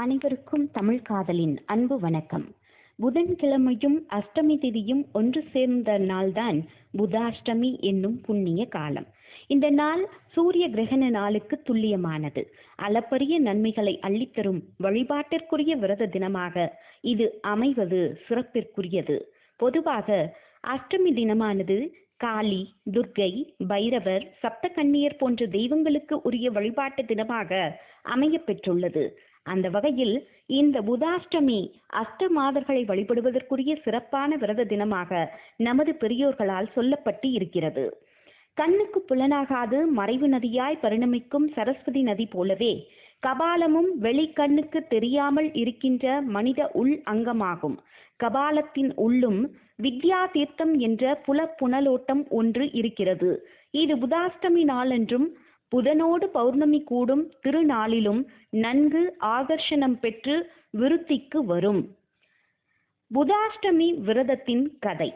அனைவருக்கும் தமிழ் காதலின் அன்பு வணக்கம். புதன்கிழமையும் அஷ்டமி திதியும் ஒன்று சேர்ந்த நாள்தான் புதாஷ்டமி என்னும் புண்ணிய காலம். இந்த நாள் சூரிய கிரகண நாளுக்கு துல்லியமானது. அளப்பரிய நன்மைகளை அள்ளித்தரும் வழிபாட்டிற்குரிய விரத தினமாக இது அமைவது சிறப்பிற்குரியது. பொதுவாக அஷ்டமி தினமானது காளி துர்க்கை பைரவர் சப்தகன்னியர் போன்ற தெய்வங்களுக்கு உரிய வழிபாட்டு தினமாக அமைய பெற்றுள்ளது. அந்த வகையில் இந்த புதாஷ்டமி அஷ்டமாதர்களை வழிபடுவதற்குரிய சிறப்பான விரத தினமாக நமது பெரியோர்களால் சொல்லப்பட்டு இருக்கிறது. கண்ணுக்கு புலனாகாது மறைவு நதியாய் பரிணமிக்கும் சரஸ்வதி நதி போலவே கபாலமும் வெளிக்கண்ணுக்கு தெரியாமல் இருக்கின்ற மனித உள் அங்கமாகும். கபாலத்தின் உள்ளும் வித்யா தீர்த்தம் என்ற புல புனலோட்டம் ஒன்று இருக்கிறது. இது புதாஷ்டமி நாளன்றும் புதனோடு பௌர்ணமி கூடும் திருநாளிலும் நன்கு ஆகர்ஷணம் பெற்று விருத்திக்கு வரும். புதாஷ்டமி விரதத்தின் கதை.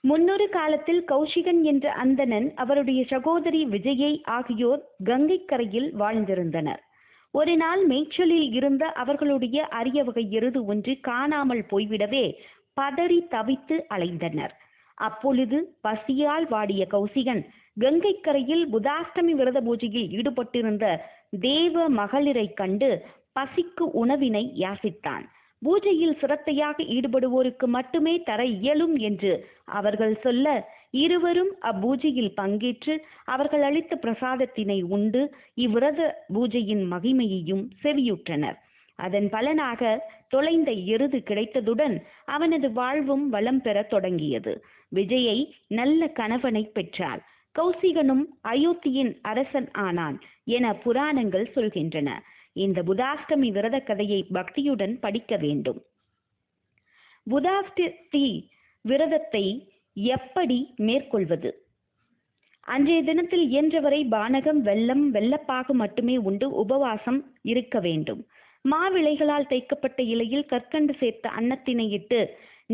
முன்னொரு காலத்தில் கௌஷிகன் என்ற அந்தணன் அவருடைய சகோதரி விஜயை ஆகியோர் கங்கைக்கரையில் வாழ்ந்திருந்தனர். ஒரு நாள் மேய்ச்சலில் இருந்த அவர்களுடைய அரிய வகை எருது ஒன்று காணாமல் போய்விடவே பதறி தவித்து அலைந்தனர். அப்பொழுது பசியால் வாடிய கௌசிகன் கங்கைக்கரையில் புதாஷ்டமி விரத பூஜையில் ஈடுபட்டிருந்த தேவ மகளிரை கண்டு பசிக்கு உணவினை யாசித்தான். பூஜையில் சிரத்தையாக ஈடுபடுவோருக்கு மட்டுமே தர இயலும் என்று அவர்கள் சொல்ல இருவரும் அப்பூஜையில் பங்கேற்று அவர்கள் அளித்த பிரசாதத்தினை உண்டு இவ்விரத பூஜையின் மகிமையையும் செவியுற்றனர். அதன் பலனாக தொலைந்த எருது கிடைத்ததுடன் அவனது வாழ்வும் வளம் பெற தொடங்கியது. விஜயை நல்ல கணவனை பெற்றாள். கௌசிகனும் அயோத்தியின் அரசன் ஆனான் என புராணங்கள் சொல்கின்றன. இந்த புதாஷ்டமி விரத கதையை பக்தியுடன் படிக்க வேண்டும். புதாஷ்டி விரதத்தை எப்படி மேற்கொள்வது? அன்றைய தினத்தில் இயன்றவரை பானகம் வெள்ளம் வெள்ளப்பாகு மட்டுமே உண்டு உபவாசம் இருக்க வேண்டும். மாவிளைகளால் தைக்கப்பட்ட இலையில் கற்கண்டு சேர்த்த அன்னத்தினை இட்டு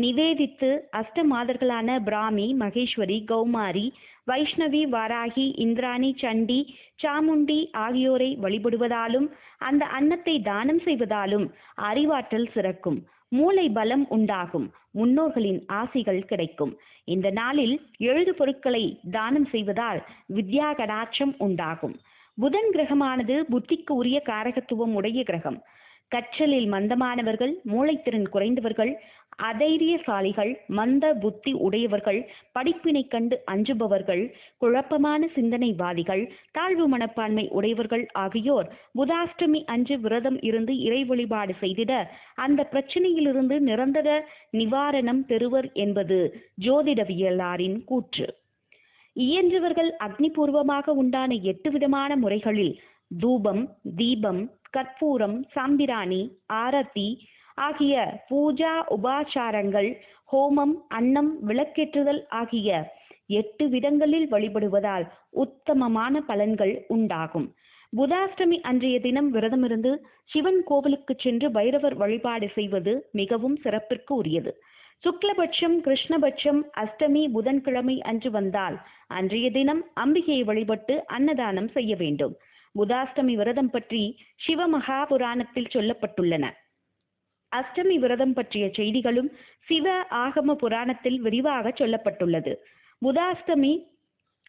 நிவேதித்து அஷ்டமாதர்களான பிராமி மகேஸ்வரி கௌமாரி வைஷ்ணவி வாராகி இந்திராணி சண்டி சாமுண்டி ஆகியோரை வழிபடுவதாலும் அந்த அன்னத்தை தானம் செய்வதாலும் அறிவாற்றல் சிறக்கும். மூளை பலம் உண்டாகும். முன்னோர்களின் ஆசிகள் கிடைக்கும். இந்த நாளில் எழுது பொருட்களை தானம் செய்வதால் வித்யா கடாட்சம் உண்டாகும். புதன் கிரகமானது புத்திக்கு உரிய காரகத்துவம் உடைய கிரகம். கற்றலில் மந்தமானவர்கள் மூளைத்திறன் குறைந்தவர்கள் அதைரியசாலிகள் மந்த புத்தி உடையவர்கள் படிப்பினை கண்டு அஞ்சுபவர்கள் குழப்பமான சிந்தனைவாதிகள் தாழ்வு மனப்பான்மை உடையவர்கள் ஆகியோர் புதாஷ்டமி அன்று விரதம் இருந்து இறை வழிபாடு செய்திட அந்த பிரச்சனையிலிருந்து நிரந்தர நிவாரணம் பெறுவர் என்பது ஜோதிடவியலாரின் கூற்று. இயன்றவர்கள் அக்னிபூர்வமாக உண்டான எட்டு விதமான முறைகளில் தூபம் தீபம் கற்பூரம் சாம்பிராணி ஆரத்தி ஆகிய பூஜா உபாச்சாரங்கள் ஹோமம் அன்னம் விளக்கேற்றுதல் ஆகிய எட்டு விதங்களில் வழிபடுவதால் உத்தமமான பலன்கள் உண்டாகும். புதாஷ்டமி அன்றைய தினம் விரதமிருந்து சிவன் கோவிலுக்கு சென்று பைரவர் வழிபாடு செய்வது மிகவும் சிறப்பிற்கு உரியது. சுக்லபட்சம் கிருஷ்ணபட்சம் அஷ்டமி புதன்கிழமை அன்று வந்தால் அன்றைய தினம் அம்பிகையை வழிபட்டு அன்னதானம் செய்ய வேண்டும். புதாஷ்டமி விரதம் பற்றி சிவமகா புராணத்தில் சொல்லப்பட்டுள்ளன. அஷ்டமி விரதம் பற்றிய செய்திகளும் சிவ ஆகம புராணத்தில் விரிவாக சொல்லப்பட்டுள்ளது. புதாஷ்டமி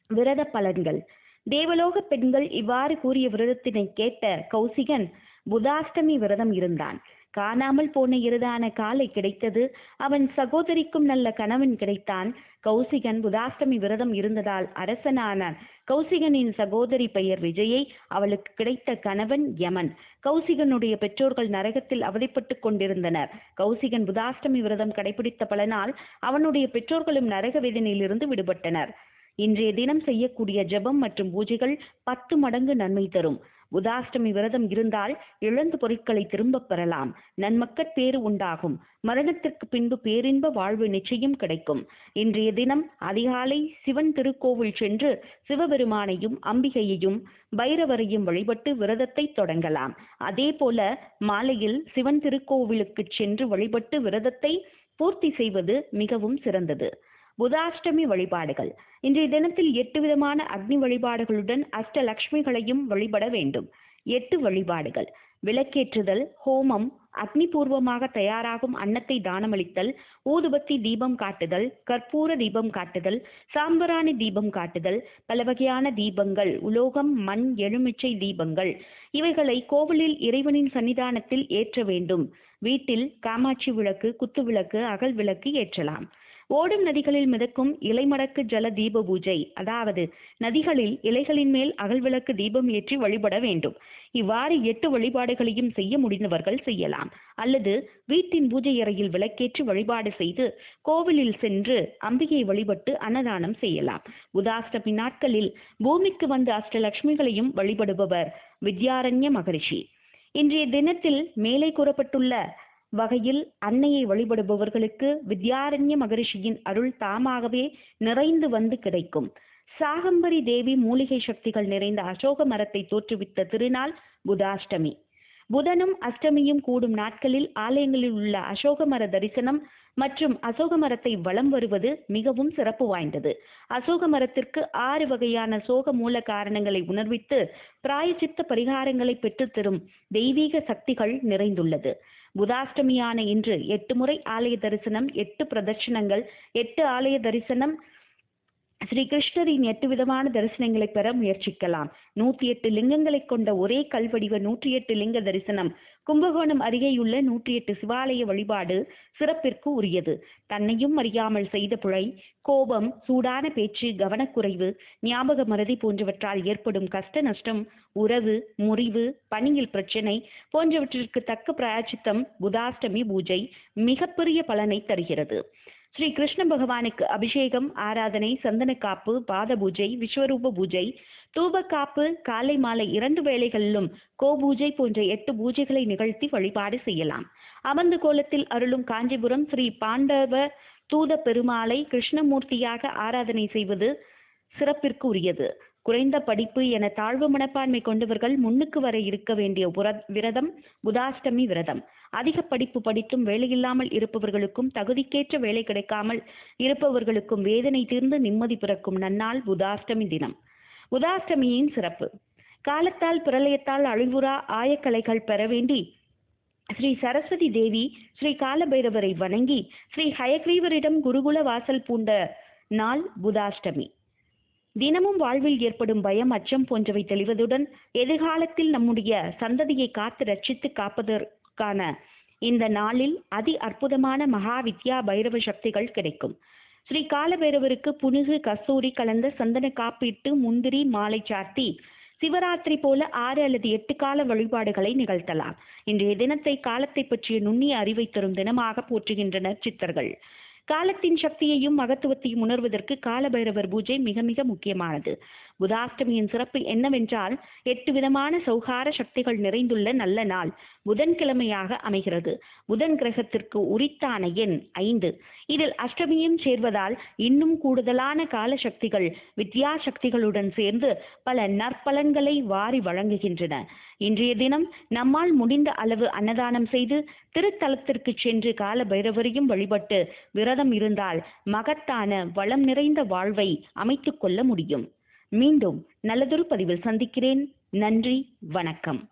விரத பலன்கள். தேவலோக பெண்கள் இவ்வாறு கூறிய விரதத்தினை கேட்ட கௌசிகன் புதாஷ்டமி விரதம் இருந்தான். காணாமல் போன இருதான காலை கிடைத்தது. அவன் சகோதரிக்கும் நல்ல கணவன் கிடைத்தான். கௌசிகன் புதாஷ்டமி விரதம் இருந்ததால் அரசனானான். கௌசிகனின் சகோதரி பெயர் விஜயை அவளுக்கு கிடைத்த கணவன் யமன். கௌசிகனுடைய பெற்றோர்கள் நரகத்தில் அவதிப்பட்டு கொண்டிருந்தனர். கௌசிகன் புதாஷ்டமி விரதம் கடைபிடித்த பலனால் அவனுடைய பெற்றோர்களும் நரக வேதனையிலிருந்து விடுபட்டனர். இன்றைய தினம் செய்யக்கூடிய ஜெபம் மற்றும் பூஜைகள் பத்து மடங்கு நன்மை தரும். புதாஷ்டமி விரதம் இருந்தால் இழந்த பொருட்களை திரும்பப் பெறலாம். நன்மக்கட் பேறு உண்டாகும். மரணத்திற்கு பின்பு பேரின்ப வாழ்வு நிச்சயம் கிடைக்கும். இன்றைய தினம் அதிகாலை சிவன் திருக்கோவில் சென்று சிவபெருமானையும் அம்பிகையையும் பைரவரையும் வழிபட்டு விரதத்தை தொடங்கலாம். அதே போல மாலையில் சிவன் திருக்கோவிலுக்கு சென்று வழிபட்டு விரதத்தை பூர்த்தி செய்வது மிகவும் சிறந்தது. புதாஷ்டமி வழிபாடுகள். இன்றைய தினத்தில் எட்டு விதமான அக்னி வழிபாடுகளுடன் அஷ்டலக்ஷ்மிகளையும் வழிபட வேண்டும். எட்டு வழிபாடுகள். விளக்கேற்றுதல் ஹோமம் அக்னிபூர்வமாக தயாராகும் அன்னத்தை தானமளித்தல் ஊதுபத்தி தீபம் காட்டுதல் கற்பூர தீபம் காட்டுதல் சாம்பராணி தீபம் காட்டுதல் பல வகையான தீபங்கள் உலோகம் மண் எலுமிச்சை தீபங்கள். இவைகளை கோவிலில் இறைவனின் சன்னிதானத்தில் ஏற்ற வேண்டும். வீட்டில் காமாட்சி விளக்கு குத்து விளக்கு அகல் விளக்கு ஏற்றலாம். ஓடும் நதிகளில் மிதக்கும் இலைமடக்கு ஜல தீப பூஜை. அதாவது நதிகளில் இலைகளின் மேல் அகல் விளக்கு தீபம் ஏற்றி வழிபட வேண்டும். இவ்வாறு எட்டு வழிபாடுகளையும் செய்ய முடிந்தவர்கள் செய்யலாம். அல்லது வீட்டின் பூஜை அறையில் விளக்கேற்றி வழிபாடு செய்து கோவிலில் சென்று அம்பிகை வழிபட்டு அன்னதானம் செய்யலாம். புதாஷ்டமி நாட்களில் பூமிக்கு வந்த அஷ்டலட்சுமிகளையும் வழிபடுபவர் வித்யாரண்ய மகரிஷி. இன்றைய தினத்தில் மேலே கூறப்பட்டுள்ள வகையில் அன்னையை வழிபடுபவர்களுக்கு வித்யாரண்ய மகரிஷியின் அருள் தாமாகவே நிறைந்து வந்து கிடைக்கும். சாகம்பரி தேவி மூலிகை சக்திகள் நிறைந்த அசோக மரத்தை தோற்றுவித்த திருநாள் புதாஷ்டமி. புதனும் அஷ்டமியும் கூடும் நாட்களில் ஆலயங்களில் உள்ள அசோக மர தரிசனம் மற்றும் அசோக மரத்தை வலம் வருவது மிகவும் சிறப்பு வாய்ந்தது. அசோக மரத்திற்கு ஆறு வகையான சோக மூல காரணங்களை உணர்வித்து பிராயச்சித்த பரிகாரங்களை பெற்றுத்தரும் தெய்வீக சக்திகள் நிறைந்துள்ளது. புதாஷ்டமியான இன்று எட்டு முறை ஆலய தரிசனம் எட்டு பிரதட்சணங்கள் எட்டு ஆலய தரிசனம் ஸ்ரீ கிருஷ்ணரின் எட்டு விதமான தரிசனங்களை பெற முயற்சிக்கலாம். நூத்தி எட்டு லிங்கங்களை கொண்ட ஒரே கல்வடிவ நூற்றி எட்டு லிங்க தரிசனம் கும்பகோணம் அருகேயுள்ள நூற்றி எட்டு சிவாலய வழிபாடு சிறப்பிற்கு உரியது. தன்னையும் அறியாமல் செய்த பிழை கோபம் சூடான பேச்சு கவனக்குறைவு ஞாபக மறதி போன்றவற்றால் ஏற்படும் கஷ்ட நஷ்டம் உறவு முறிவு பணியில் பிரச்சனை போன்றவற்றிற்கு தக்க பிராயச்சித்தம் புதாஷ்டமி பூஜை மிகப்பெரிய பலனை தருகிறது. ஸ்ரீ கிருஷ்ண பகவானுக்கு அபிஷேகம் ஆராதனை சந்தன காப்பு பாத பூஜை விஸ்வரூப பூஜை தூப காப்பு காலை மாலை இரண்டு வேளைகளிலும் கோபூஜை போன்ற எட்டு பூஜைகளை நிகழ்த்தி வழிபாடு செய்யலாம். அமர்ந்த கோலத்தில் அருளும் காஞ்சிபுரம் ஸ்ரீ பாண்டவ தூத பெருமாளை கிருஷ்ணமூர்த்தியாக ஆராதனை செய்வது சிறப்பிற்கு உரியது குறைந்த படிப்பு என தாழ்வு மனப்பான்மை கொண்டவர்கள் முன்னுக்கு வர இருக்க வேண்டிய விரதம் புதாஷ்டமி விரதம். அதிக படிப்பு படித்தும் வேலையில்லாமல் இருப்பவர்களுக்கும் தகுதிக்கேற்ற வேலை கிடைக்காமல் இருப்பவர்களுக்கும் வேதனை தீர்ந்து நிம்மதி பிறக்கும் நன்னாள் புதாஷ்டமி தினம். புதாஷ்டமியின் சிறப்பு. காலத்தால் பிரளயத்தால் அழிவுறா ஆயக்கலைகள் பெற வேண்டி ஸ்ரீ சரஸ்வதி தேவி ஸ்ரீ காலபைரவரை வணங்கி ஸ்ரீ ஹயக்ரீவரிடம் குருகுல வாசல் பூண்ட நாள் புதாஷ்டமி. தினமும் வாழ்வில் ஏற்படும் பயம் அச்சம் போன்றவை தெளிவதுடன் எதிர்காலத்தில் நம்முடைய சந்ததியை காத்து ரட்சித்து காப்பதற்கான இந்த நாளில் அதி அற்புதமான மகா வித்யா பைரவ சக்திகள் கிடைக்கும். ஸ்ரீ காலபைரவருக்கு புனுகு கஸ்தூரி கலந்த சந்தன காப்பீட்டு முந்திரி மாலை சாத்தி சிவராத்திரி போல ஆறு அல்லது எட்டு கால வழிபாடுகளை நிகழ்த்தலாம். இன்றைய தினத்தை காலத்தை பற்றிய நுண்ணிய அறிவை தரும் தினமாக போற்றுகின்றனர் சித்தர்கள். காலத்தின் சக்தியையும் மகத்துவத்தையும் உணர்வதற்கு காலபைரவர் பூஜை மிக மிக முக்கியமானது. புதாஷ்டமியின் சிறப்பு என்னவென்றால் எட்டு விதமான சௌகார சக்திகள் நிறைந்துள்ள நல்ல நாள் புதன்கிழமையாக அமைகிறது. புதன் கிரகத்திற்கு உரித்தான எண் ஐந்து. இதில் அஷ்டமியும் சேர்வதால் இன்னும் கூடுதலான கால சக்திகள் வித்யா சக்திகளுடன் சேர்ந்து பல நற்பலன்களை வாரி வழங்குகின்றன. இன்றைய தினம் நம்மால் முடிந்த அளவு அன்னதானம் செய்து திருத்தலத்திற்கு சென்று கால பைரவரையும் வழிபட்டு விரதம் இருந்தால் மகத்தான வளம் நிறைந்த வாழ்வை அமைத்துக் கொள்ள முடியும். மீண்டும் நல்லதொரு பதிவில் சந்திக்கிறேன். நன்றி. வணக்கம்.